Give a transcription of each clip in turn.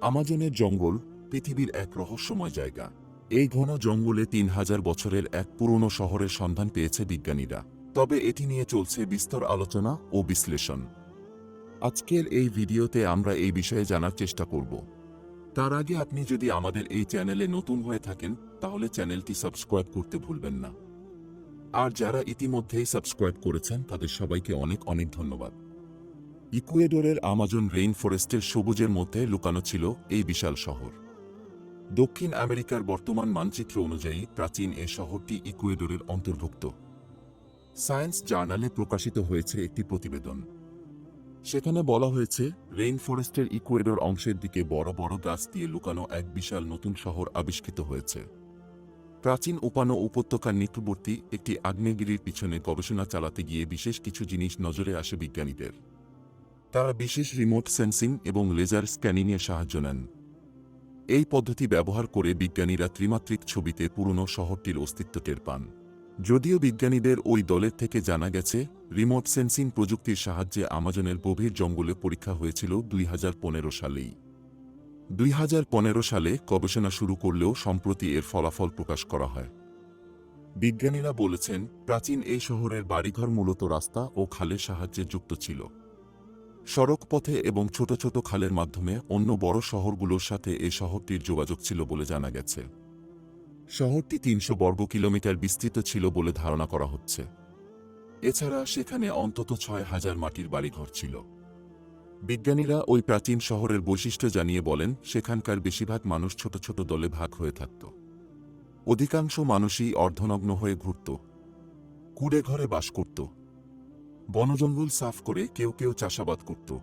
আমাজনের জঙ্গল পৃথিবীর এক রহস্যময় জায়গা। এই ঘন জঙ্গলে তিন হাজার বছরের এক পুরনো শহরের সন্ধান পেয়েছে বিজ্ঞানীরা। তবে এটি নিয়ে চলছে বিস্তর আলোচনা ও বিশ্লেষণ। আজকের এই ভিডিওতে আমরা এই বিষয়ে জানার চেষ্টা করব। তার আগে আপনি যদি আমাদের এই চ্যানেলে নতুন হয়ে থাকেন, তাহলে চ্যানেলটি সাবস্ক্রাইব করতে ভুলবেন না। আর যারা ইতিমধ্যেই সাবস্ক্রাইব করেছেন, তাদের সবাইকে অনেক অনেক ধন্যবাদ। ইকুয়েডরের আমাজন রেইন ফরেস্টের সবুজের মধ্যে লুকানো ছিল এই বিশাল শহর। দক্ষিণ আমেরিকার বর্তমান মানচিত্র অনুযায়ী প্রাচীন এ শহরটি ইকুয়েডরের অন্তর্ভুক্ত। সায়েন্স জার্নালে প্রকাশিত হয়েছে একটি প্রতিবেদন। সেখানে বলা হয়েছে রেইন ফরেস্টের ইকুয়েডর অংশের দিকে বড় বড় গাছ দিয়ে লুকানো এক বিশাল নতুন শহর আবিষ্কৃত হয়েছে। প্রাচীন উপানো উপত্যকার নিকটবর্তী একটি আগ্নেয়গিরির পিছনে গবেষণা চালাতে গিয়ে বিশেষ কিছু জিনিস নজরে আসে বিজ্ঞানীদের। তারা বিশেষ রিমোট সেন্সিং এবং লেজার স্ক্যানিংয়ের সাহায্য নেন। এই পদ্ধতি ব্যবহার করে বিজ্ঞানীরা ত্রিমাত্রিক ছবিতে পুরনো শহরটির অস্তিত্ব টের পান। যদিও বিজ্ঞানীদের ওই দলের থেকে জানা গেছে রিমোট সেন্সিং প্রযুক্তির সাহায্যে আমাজনের গভীর জঙ্গলে পরীক্ষা হয়েছিল দুই হাজার পনেরো সালেই। দুই হাজার পনেরো সালে গবেষণা শুরু করলেও সম্প্রতি এর ফলাফল প্রকাশ করা হয়। বিজ্ঞানীরা বলেছেন, প্রাচীন এই শহরের বাড়িঘর মূলত রাস্তা ও খালের সাহায্যে যুক্ত ছিল। সড়ক পথে এবং ছোট ছোট খালের মাধ্যমে অন্য বড় শহরগুলোর সাথে এ শহরটির যোগাযোগ ছিল বলে জানা গেছে। শহরটি তিনশো বর্গ কিলোমিটার বিস্তৃত ছিল বলে ধারণা করা হচ্ছে। এছাড়া সেখানে অন্তত ছয় হাজার মাটির বাড়িঘর ছিল। বিজ্ঞানীরা ওই প্রাচীন শহরের বৈশিষ্ট্য জানিয়ে বলেন, সেখানকার বেশিরভাগ মানুষ ছোট ছোট দলে ভাগ হয়ে থাকত। অধিকাংশ মানুষই অর্ধনগ্ন হয়ে ঘুরত, কুড়ে ঘরে বাস করত। বনজঙ্গল সাফ করে কেউ কেউ চাষাবাদ করত।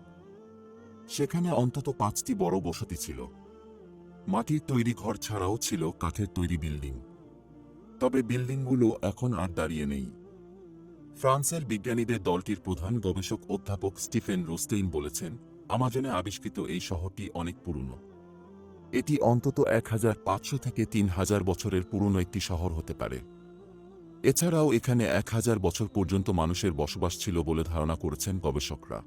সেখানে অন্তত পাঁচটি বড় বসতি ছিল। মাটির তৈরি ঘর ছাড়াও ছিল কাঠের তৈরি বিল্ডিং। তবে বিল্ডিংগুলো এখন আর দাঁড়িয়ে নেই। ফ্রান্সের বিজ্ঞানীদের দলটির প্রধান গবেষক অধ্যাপক স্টিফেন রোস্টেইন বলেছেন, আমাজনে আবিষ্কৃত এই শহরটি অনেক পুরনো। এটি অন্তত এক হাজার পাঁচশো থেকে তিন হাজার বছরের পুরনো একটি শহর হতে পারে। এছাড়াও এখানে এক হাজার বছর পর্যন্ত মানুষের বসবাস ছিল বলে ধারণা করেছেন গবেষকরা।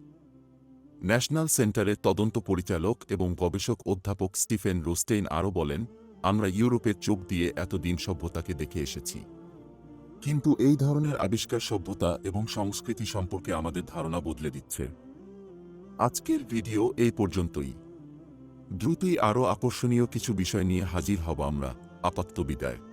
ন্যাশনাল সেন্টারের তদন্ত পরিচালক এবং গবেষক অধ্যাপক স্টিফেন রোস্টেইন আরও বলেন, আমরা ইউরোপের চোখ দিয়ে এতদিন সভ্যতাকে দেখে এসেছি। কিন্তু এই ধরনের আবিষ্কার সভ্যতা এবং সংস্কৃতি সম্পর্কে আমাদের ধারণা বদলে দিচ্ছে। আজকের ভিডিও এই পর্যন্তই। দ্রুতই আরও আকর্ষণীয় কিছু বিষয় নিয়ে হাজির হব আমরা। আপাত্ত বিদায়।